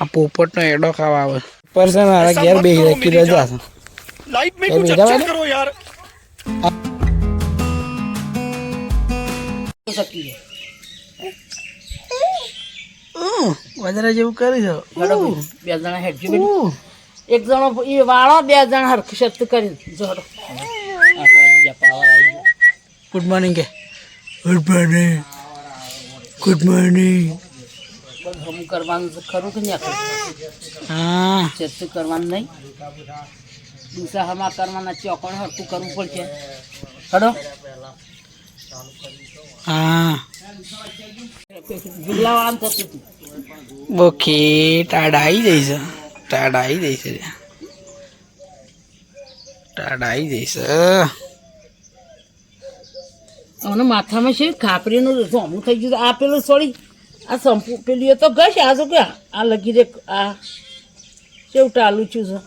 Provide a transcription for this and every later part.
આ પોપટનો એડો ખાવા આવે. પર છે મારા ઘેર બે રાખી રજા છે. લાઈફ મે કુછ કરો યાર. વજરા જેવું કરી દો. બે જણા હેડજો બેન એક જણો એ વાળો બે જણા હરખી શક્ત કરી. જો ગુડ મોર્નિંગ કે. ગુડ મોર્નિંગ ગુડ મોર્નિંગ પણ હમ કરવાનું છે ખરું કે નહીં હા. શક્તિ કરવાનું નહીં. દુસરા હમા કરવાના ચોકણ હરતું કરવું પડશે. હડો. હા. ગુલાવાન થતું હતું. ઓકે ટાડા આવી જઈશ ટાડા આવી જઈશ ટાડા આવી જઈશ અને માથામાં છે ખાપરીનું સોમું થઈ ગયું આ પેલું સોળી આ સંપુ પેલી એ તો ગશ આ તો કે? આ લગી રે આ કેવું ટાલું છું છે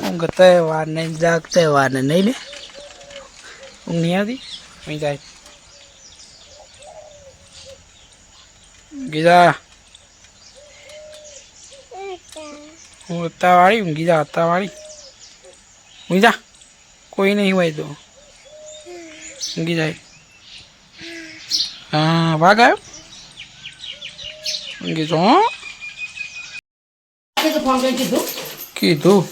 ઊંઘતા વાર નહીં જાગતા વાર નહીં. લે? ઊંઘ નહીં આવતી? અહીં જાય. ગીજા હું હતા વાળી ઊંઘી જા હતા વાળી ઊંઘી કોઈ નહીં હોય તો. ઊંઘી જાય. હા વાઘ આવ્યો? ઊંઘી જો કીધું.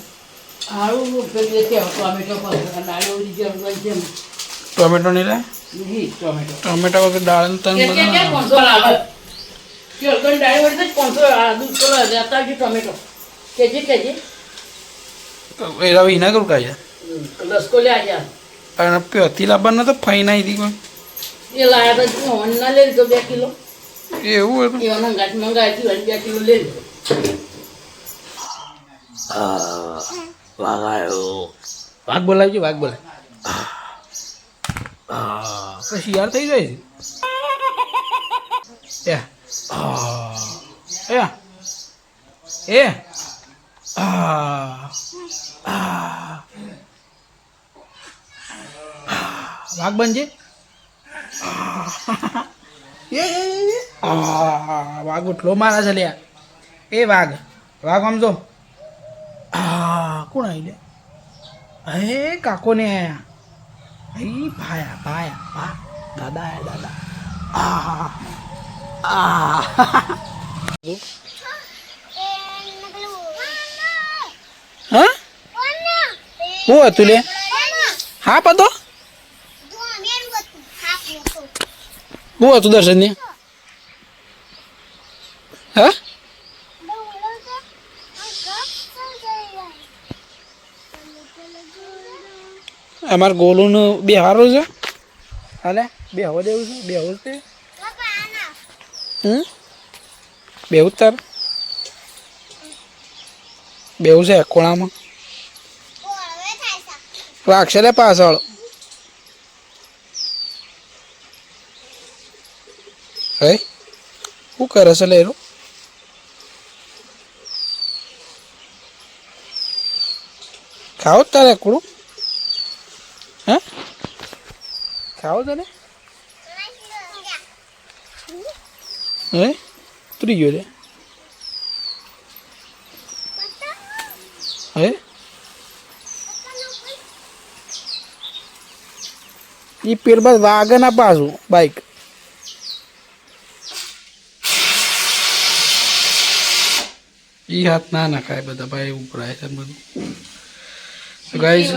ટોમેટો નહીં લે? ટોમેટો. વગર દાળ તન ટોમેટો. એ રવિ ના કરું કાઢ્યા લસકો લે આજા અને પ્યોથી લાવવાના તો ફાઈન આવી હતી એ લાયા તો મોહન ના લે લીધો બે કિલો. એવું હતું એવાના ગાંઠ મંગાવી બે કિલો લે લીધો વાઘ બોલાવજો વાઘ બોલાય પછી યાર થઈ જાય છે એ. એ એ. આ આ વાઘ બનજે. એ એ, એ. વાઘ ઉઠલો. મારા છે લ્યા. એ વાઘ. વાઘ આમ જો. કોણ આવી લે? હે કાકો ને આયા ભાયા ભાયા ભા દાદા આયા દાદા. આ હા? શું હતું લે? હા પતો. શું હતું દર્શન ને હા અમાર ગોલુનું બે હારું છે હાલે બે હવા દેવું છે બે હવું છે હમ બે તાર બેવું છે કોણામાં વાગશે લે પાછળ હે શું કરે છે લેરું ખાઓ તારે કુડું હે ખાઓ તને હે ઉતરી ગયો રે હે એ પેર બાદ વાગે ના પાછું બાઈક ઈ હાથ ના નખાય બધા ભાઈ ઉભરાય છે બધું. ગાઈઝ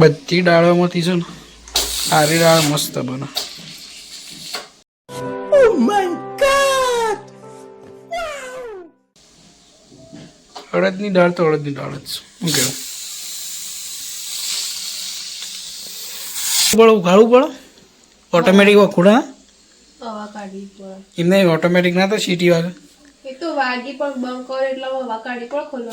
બધી ડાળોમાંથી છે ને આરી ડાળ મસ્ત બને. અડદની દાળ તો અડદની દાળ જ શું કેવું બળો ઉઘાડવું પડે ઓટોમેટિક વખુડા એમને ઓટોમેટિક ના તો સીટી વાગે. એ તો વાગી પણ બંધ કરે એટલે હવા કાઢી પણ ખોલો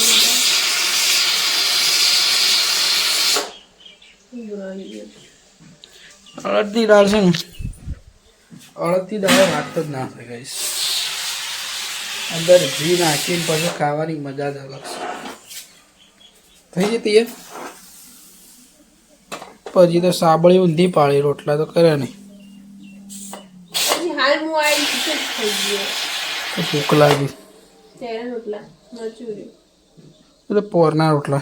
અડધી દાળ છે ને? અડધી દાળ વાત જ ના થાય ગઈ અંદર ઘી નાખીને પછી ખાવાની મજા જ અલગ છે. થઈ જતી એ? પછી તો સાબળી ઊંધી પાડી રોટલા તો કરે નહીં. હાલ હું થઈ ગયો ભૂખ લાગી. એટલે પોરના રોટલા.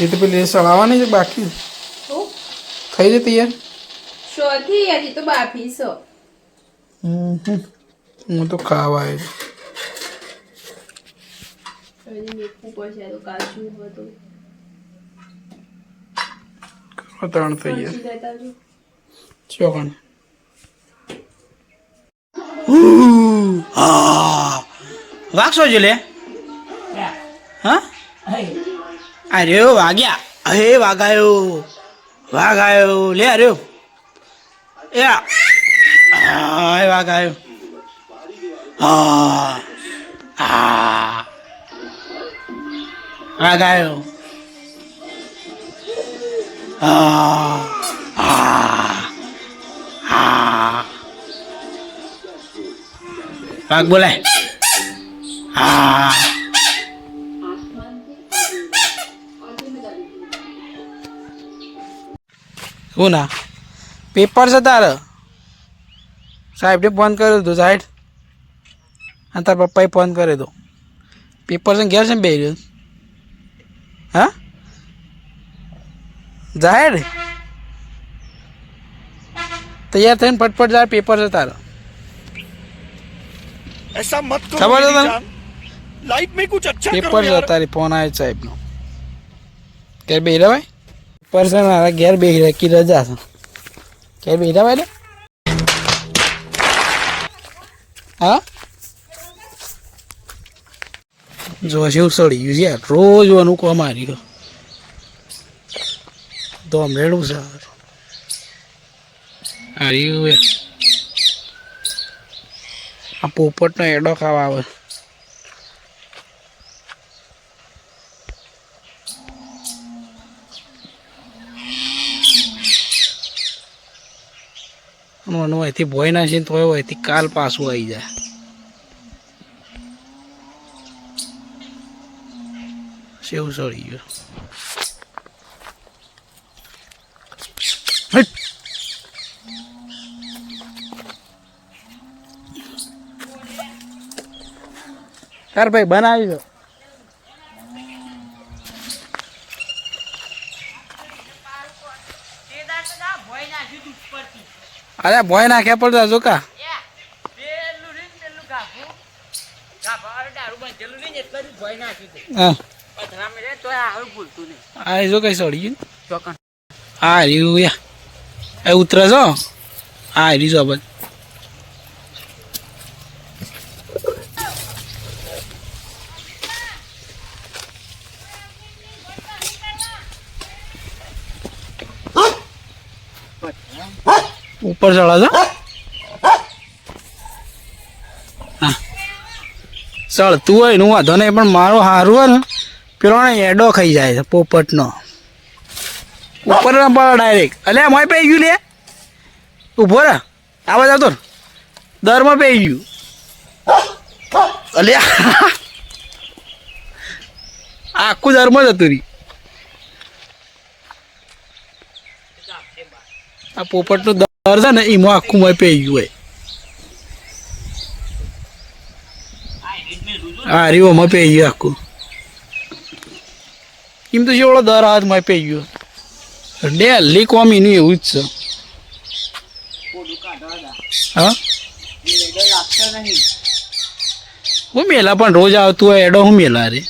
એ તો પેલી સળાવવાની છે બાકી? થઈ જતી યાર? શોથી યાર તો બાફી છો. હું તો ખાવા આવ્યો હજી મેકવું પડશે તો કાચું બધું ત્રણ થઈ ગયા. જો ચોકણ વાગશો છે લે? હા? અરે વાગ્યા. અરે વાગાયો. વાગાયો. લે અરે એ આ. હા વાગાયો. હા હા Ah, ah, ah. હા boleh. બોલાય. હા ના? પેપર છે તારે? સાહેબને ફોન કર્યો હતો સાહેબ. હા તાર પપ્પાએ ફોન કર્યો હતો. પેપર છે ઘેર છે ને બે રહ્યો? હા જાહેર તૈયાર થઈને ફટફટ જાય પેપર છે તારો ऐसा मत करो खबर है मेरी ना? जान लाइफ में कुछ अच्छा करो પેપર છે यार તારી ફોન આવે સાહેબનો ઘેર બે ભાઈ પેપર છે મારા ઘેર બે કી રજા છે ઘેર બે ભાઈ ને હા જો જેવું સડી ગયું યાર રોજ અનુકો મારી ગયો તો મેળવું છે. હારી આ પોપટનો એડો ખાવા આવે. અહીંથી ભોય ના છે તો અહીંથી કાલ પાછું આવી જાય. સેવ સળી ગયો. તાર ભાઈ બનાવી દો. અરે ભોય નાખ્યા પડતા જોકા હા. આ જો કઈ સડી ગયું હા રહ્યું યા. એ ઉતરે છો હા. રહ્યું છો બસ ઉપર ચડા છો હા. ચડતું હોય ને વાંધો નહીં પણ મારો સારું હોય ને. પેલો ને એડો ખાઈ જાય છે, પોપટનો. ઉપર પડે ડાયરેક્ટ અલે મોય પે ગયું લે? ઊભો રે. આવા જતો દરમાં પે ગયું. અલે આખું દરમાં જ હતું રી. આ પોપટનું દર છે ને, એમાં આખું મોય પે ગયું હોય. હા રીઓમાં પે ગયું આખું. એમ તો જેવડો દર હાથમાં માપી ગયો ડેલી કોમીનું એવું જ છે હા હું મેલા પણ રોજ આવતું હોય એડો હું મેલા રે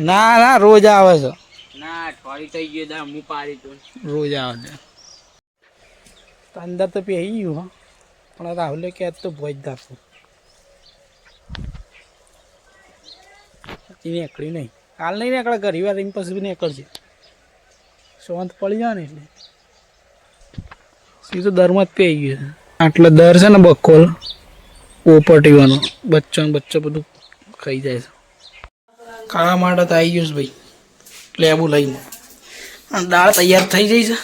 ના ના રોજ આવે છે ના અઠવાડિયું દા હું પાડી તો રોજ આવે છે અંદર તો પી ગયું પણ રાહુલે કે તો ભોજ દાખવું નીકળી નહીં. કાલ નહીં નીકળે ઘર વાર ઇમ્પોસિબલ નીકળશે. શાંત પડી જાય ને એટલે સીધું દરમાં જ પી ગયું આટલો દર છે ને બકોલ પોપટીવાનો બચ્ચો બચ્ચો બધું ખાઈ જાય છે. ખાવા માટે તો આવી ગયું છે ભાઈ, લેબુ લઈને. દાળ તૈયાર થઈ જઈ છે.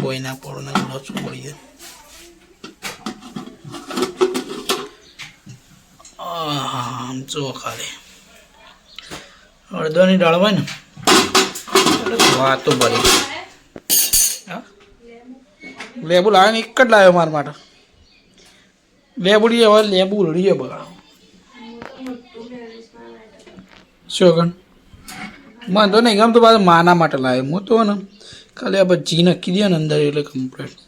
બોયના પોળના લોચું પડી જાય આમ જો ખાલી. અડદોની દાળ હોય ને? વાતો ભરી? લેબુ લાવે ને એક જ લાવ્યો મારા માટે. લેબુડી હવે લેબુ ઉલડીએ બગાડો શું મને તો નહીં ગમતું પાછું માના માટે લાવ્યો. હું તો ને ખાલી આ પછી જી નક્કી દે ને અંદર એટલે કમ્પ્લીટ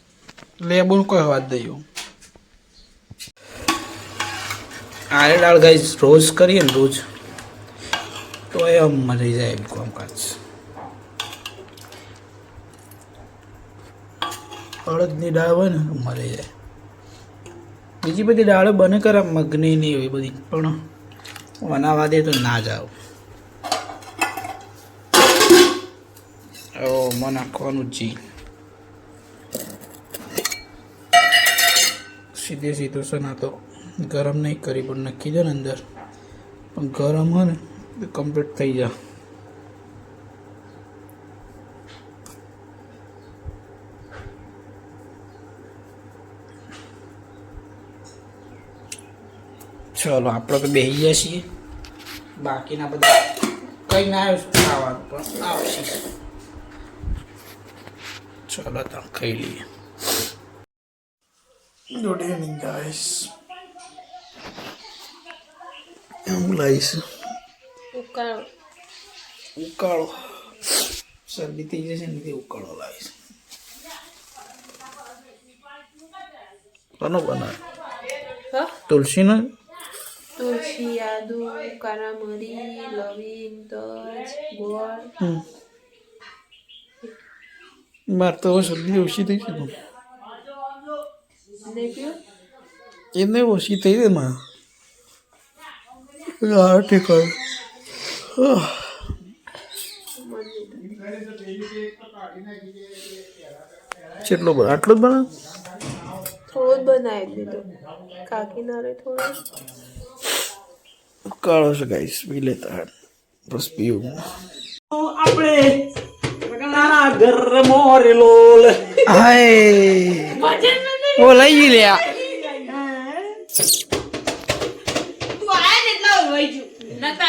લેબુનું કોઈ વાત દઈએ આરે દાળ ગાઈસ રોજ કરીએ ને રોજ, તો એ આમ મરી જાય એમ કામકાજ. અડદની દાળ હોય ને મરી જાય. બીજી બધી દાળો બને કરે મગની ની એવી બધી, પણ બનાવવા દે તો ના જાવ ઓ મને નાખવાનું જી સીધે સીધું છે ના તો ગરમ નહીં કરી, પણ નક્કી દે ને અંદર. પણ ગરમ હોય ને, તો કમ્પ્લીટ થઈ જા ચલો, આપણે તો બેસી ગયા છીએ. બાકીના બધા કંઈ ના આવ્યું ખાવાનું પણ આવશે. ચલો, તો ખાઈ લઈએ. ગુડ ઇવનિંગ ગાઈસ એમ લાવીશ ઉકાળો. ઉકાળો. શરદી થઈ જશે ને તે ઉકાળો લાવીશ કોનો બનાવે? હા? તુલસીનો? તુલસી આદુ કાળા મરી લવિંગ તજ ગોળ. માર તો હવે શરદી ઓછી થઈ છે એને ઓછી થઈ દે માં ઠીક હોય કેટલો બને? આટલો જ બને? થોડો જ બનાવી દીધો. કાકીનારે થોડો. કાળો છે ગાઈસ પી લેતા બસ પીવું. હાય. ઓ લઈ ગઈ લ્યા. નતા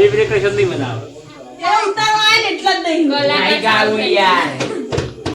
તો વિબ્રેશન નહીં. બનાવો ગલા ગાવું યાર.